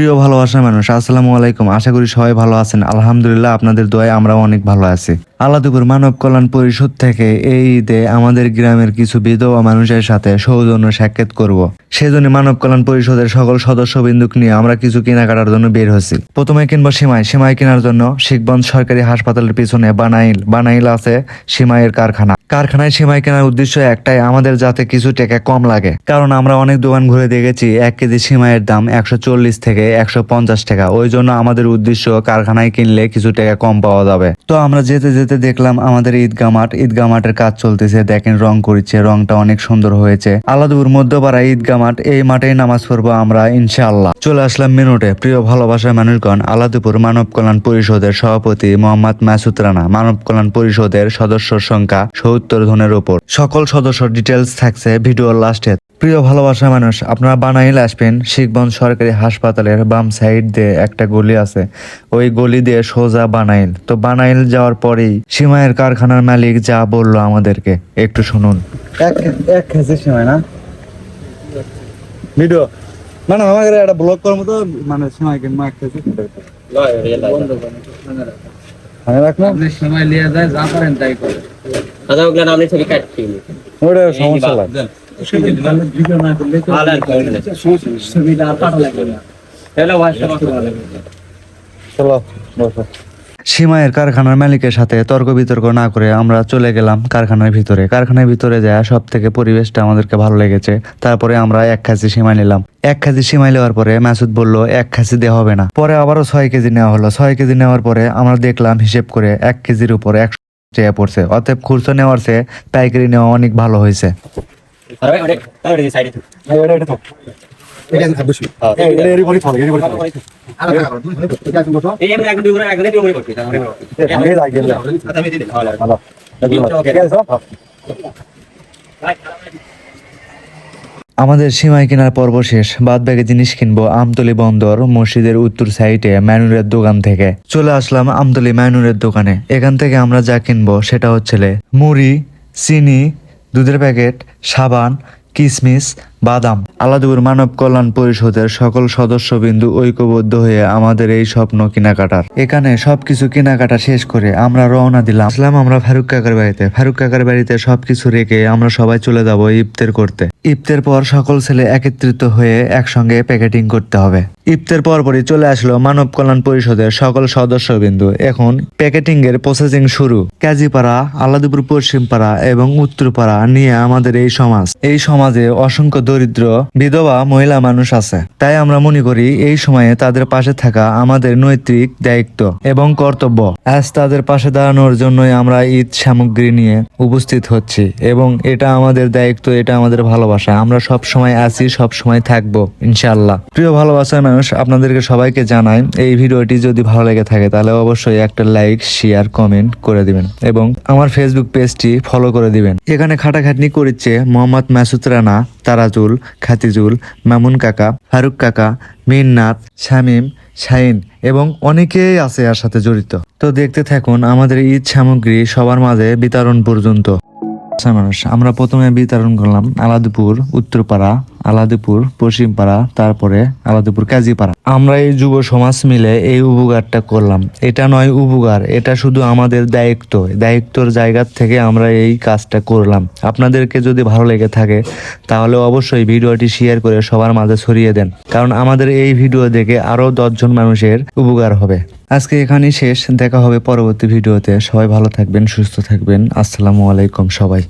প্রিয় ভালোবাসা মানুষ, আসসালামু আলাইকুম। আশা করি সবাই ভালো আছেন। আলহামদুলিল্লাহ, আপনাদের দোয়ায় আমরাও অনেক ভালো আছি। আলাদপুর মানব কল্যাণ পরিষদ থেকে এই ঈদে আমাদের গ্রামের কিছু বিধবা মানুষের সাথে সৌজন্য সাক্ষাৎ করব। সেজন্য মানব কল্যাণ পরিষদের সকল সদস্যবৃন্দুক নিয়ে আমরা কিছু কেনাকাটার জন্য বের হয়েছি। প্রথমে কিনবো সিমাই। সিমাই কেনার জন্য শিখবন্ধ সরকারি হাসপাতালের পিছনে বানাইল বানাইল আছে সিমাইয়ের কারখানা। কারখানায় সিমাই কেনার উদ্দেশ্য একটাই, আমাদের যাতে কিছু টাকা কম লাগে। কারণ আমরা অনেক দোকান ঘুরে দেখেছি, এক কেজি সিমাইয়ের দাম একশো চল্লিশ থেকে একশো পঞ্চাশ টাকা। ওই জন্য আমাদের উদ্দেশ্য কারখানায় কিনলে কিছু টাকা কম পাওয়া যাবে। তো আমরা যেতে যেতে দেখলাম আমাদের ঈদগা মাঠ। ঈদগা মাঠের কাজ চলতেছে। দেখেন রং করেছে, রংটা অনেক সুন্দর হয়েছে। আলাদুর মধ্যপাড়া ঈদগা মাঠ। এই মাঠেই নামাজ পড়ব আমরা, ইনশাআল্লাহ। চলে আসলাম মিনুটে প্রিয় ভালোবাসার মানুষগণ, আলাদুপুর মানব কল্যাণ পরিষদের সভাপতি মোহাম্মদ মাসুদ রানা। মানব কল্যাণ পরিষদের সদস্য সংখ্যা সত্তর জনের উপর সকল সদস্য ডিটেলস থাকছে ভিডিওর লাস্টে প্রিয় ভালোবাসা মানুষ আপনারা বানাইল আসবেন শিখবন্ধ সরকারি হাসপাতালের বাম সাইড দিয়ে একটা গলি আছে। ওই গলি দিয়ে সোজা বানাইল। তো বানাইল যাওয়ার পরেই সীমায়ের কারখানার মালিক যা বলল আমাদেরকে একটু শুনুন। এক সীমায় না? ভিডিও। মানে আমাকে একটা ব্লগ করার মতো মানে সময় যায় যা পারেন তাই করে ওটা সমস্যা লাগে চলো সীমায়ের কারখানার মালিকের সাথে তর্ক বিতর্ক না করে আমরা চলে গেলাম কারখানার ভিতরে। কারখানার ভিতরে যায় সব থেকে পরিবেশটা আমাদেরকে ভালো লেগেছে। তারপরে আমরা এক খাসি সীমাই নিলাম। এক খাসি সীমাই নেওয়ার পরে মাসুদ বলল, এক খাসি দেওয়া হবে না। পরে আবারও ছয় কেজি নেওয়া হলো। ছয় কেজি নেওয়ার পরে আমরা দেখলাম হিসেব করে এক কেজির উপরে একশো টাকা পড়ছে। অতএব খুচরো নেওয়ার চেয়ে পাইকারি নেওয়া অনেক ভালো হয়েছে। আমাদের সীমায় কেনার পর্ব শেষ। বাদ ব্যাগে জিনিস কিনবো আমতলি বন্দর মসজিদের উত্তর সাইডে ম্যানুরের দোকান থেকে। চলে আসলাম আমতলি ম্যানুরের দোকানে। এখান থেকে আমরা যা কিনবো সেটা হচ্ছে মুড়ি চিনি দুধের প্যাকেট সাবান কিসমিস বাদাম। আলাদুর মানব কল্যাণ পরিষদের সকল সদস্যবিন্দু ঐক্যবদ্ধ হয়ে আমাদের এই স্বপ্ন কেনাকাটার। এখানে সবকিছু কেনাকাটা শেষ করে আমরা রওনা দিলাম। আসলাম আমরা ফারুক কাকার বাড়িতে। ফারুক কাকার বাড়িতে সবকিছু রেখে আমরা সবাই চলে যাব ইফতের করতে। ইফতের পর সকল ছেলে একত্রিত হয়ে একসঙ্গে প্যাকেটিং করতে হবে। ইফতের পরপরই চলে আসলো মানব কল্যাণ পরিষদের সকল সদস্যবিন্দু। এখন প্যাকেটিং এর প্রসেসিং শুরু। কাজীপাড়া, আলাদুপুর, পশ্চিমপাড়া এবং উত্তরপাড়া নিয়ে আমাদের এই সমাজ। এই সমাজে অসংখ্য দরিদ্র, বিধবা, মহিলা মানুষ আছে। তাই আমরা মনে করি এই সময়ে তাদের পাশে থাকা আমাদের নৈতিক দায়িত্ব এবং কর্তব্য। আজ তাদের পাশে দাঁড়ানোর জন্যই আমরা ঈদ সামগ্রী নিয়ে উপস্থিত হচ্ছি এবং এটা আমাদের দায়িত্ব, এটা আমাদের ভালোবাসা। আমরা সব সময় আছি সব সময় থাকব, ইনশাআল্লাহ। প্রিয় ভালোবাসার মানুষ, আপনাদেরকে সবাইকে জানাই, এই ভিডিওটি যদি ভালো লেগে থাকে তাহলে অবশ্যই একটা লাইক, শেয়ার, কমেন্ট করে দিবেন এবং আমার ফেসবুক পেজটি ফলো করে দিবেন। এখানে খাটাখাটনি করেছে মোহাম্মদ মাসুদ রানা তারাজুল খাতিজুল, মামুন কাকা, ফারুক কাকা, মিন্নাত, শামীম, শাইন এবং অনেকেই আছে এর সাথে জড়িত। তো দেখতে থাকুন, আমাদের ঈদ সামগ্রী সবার মাঝে বিতরণ পর্যন্ত। আচ্ছা মানুষ, আমরা প্রথমে বিতরণ করলাম আলাদপুর, উত্তরপাড়া। আলাদপুর, পশ্চিমপাড়া, তারপরে আলাদপুর কাজীপাড়া। আমরা এই যুব সমাজ মিলে এই উপকারটা করলাম। এটা নয় উপকার, এটা শুধু আমাদের দায়িত্ব। দায়িত্বর জায়গা থেকে আমরা এই কাজটা করলাম। আপনাদেরকে যদি ভালো লেগে থাকে, তাহলে অবশ্যই ভিডিওটি শেয়ার করে সবার মাঝে ছড়িয়ে দেন। কারণ আমাদের এই ভিডিও দেখে আরও দশজন মানুষের উপকার হবে। আজকে এখানেই শেষ, দেখা হবে পরবর্তী ভিডিওতে। সবাই ভালো থাকবেন, সুস্থ থাকবেন। আসসালামু আলাইকুম সবাই।